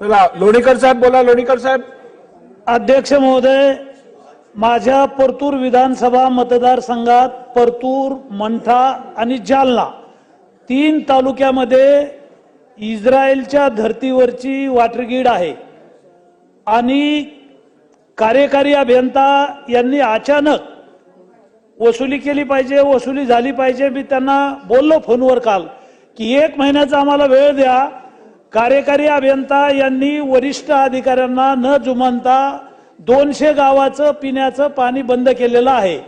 चला लोणीकर साहेब बोला लोणीकर साहेब. अध्यक्ष महोदय माझ्या परतूर विधानसभा मतदारसंघात परतूर मंठा आणि जालना तीन तालुक्यामध्ये इस्रायलच्या धर्तीवरची वाटरगीड आहे. आणि कार्यकारी अभियंता यांनी अचानक वसुली केली पाहिजे वसुली झाली पाहिजे. मी त्यांना बोललो फोनवर काल की एक महिन्याचा आम्हाला वेळ द्या कार्यकारी अभियंता यांनी वरिष्ठ अधिकाऱ्यांना न जुमानता दोनशे गावाचं पिण्याचं पाणी बंद केलेलं आहे.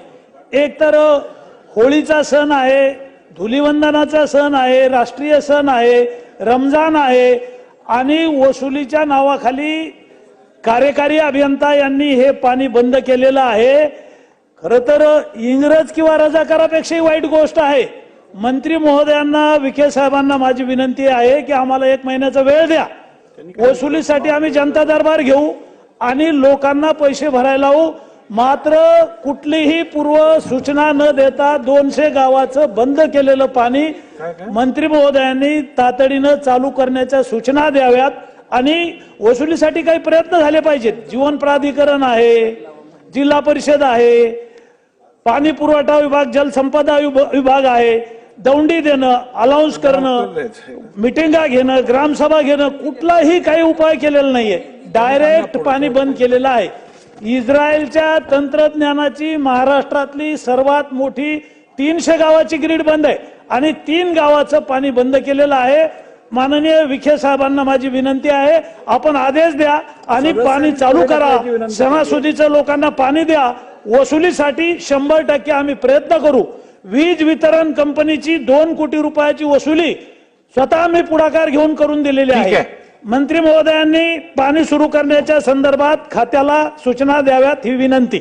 एक तर होळीचा सण आहे धुलिवंदनाचा सण आहे राष्ट्रीय सण आहे रमजान आहे आणि वसुलीच्या नावाखाली कार्यकारी अभियंता यांनी हे पाणी बंद केलेलं आहे. खरं तर इंग्रज किंवा रजाकारापेक्षाही वाईट गोष्ट आहे. मंत्री महोदयांना विखे साहेबांना माझी विनंती आहे की आम्हाला एक महिन्याचा वेळ द्या. वसुलीसाठी आम्ही जनता दरबार घेऊ आणि लोकांना पैसे भरायला लावू. मात्र कुठलीही पूर्व सूचना न देता दोनशे गावाचं बंद केलेलं पाणी मंत्री महोदयांनी तातडीनं चालू करण्याच्या सूचना द्याव्यात आणि वसुलीसाठी काही प्रयत्न झाले पाहिजेत. जीवन प्राधिकरण आहे जिल्हा परिषद आहे पाणी पुरवठा विभाग जलसंपदा विभ- विभाग आहे. दौंडी देणं अलाउन्स करणं मिटिंगा घेणं ग्रामसभा घेणं कुठलाही काही उपाय केलेला नाहीये. डायरेक्ट पाणी बंद केलेलं आहे. इस्रायलच्या तंत्रज्ञानाची महाराष्ट्रातली सर्वात मोठी तीनशे गावाची ग्रीड बंद आहे. आणि तीन गावाचं पाणी बंद केलेलं आहे. माननीय विखे साहेबांना माझी विनंती आहे आपण आदेश द्या आणि पाणी चालू करा. सणासुदीच्या लोकांना पाणी द्या. वसुलीसाठी शंभर टक्के आम्ही प्रयत्न करू. वीज वितरण कंपनीची दोन कोटी रुपयाची वसुली स्वतः मी पुढाकार घेऊन करून दिलेली आहे. मंत्री महोदयांनी पाणी सुरू करण्याच्या संदर्भात खात्याला सूचना द्याव्यात ही विनंती.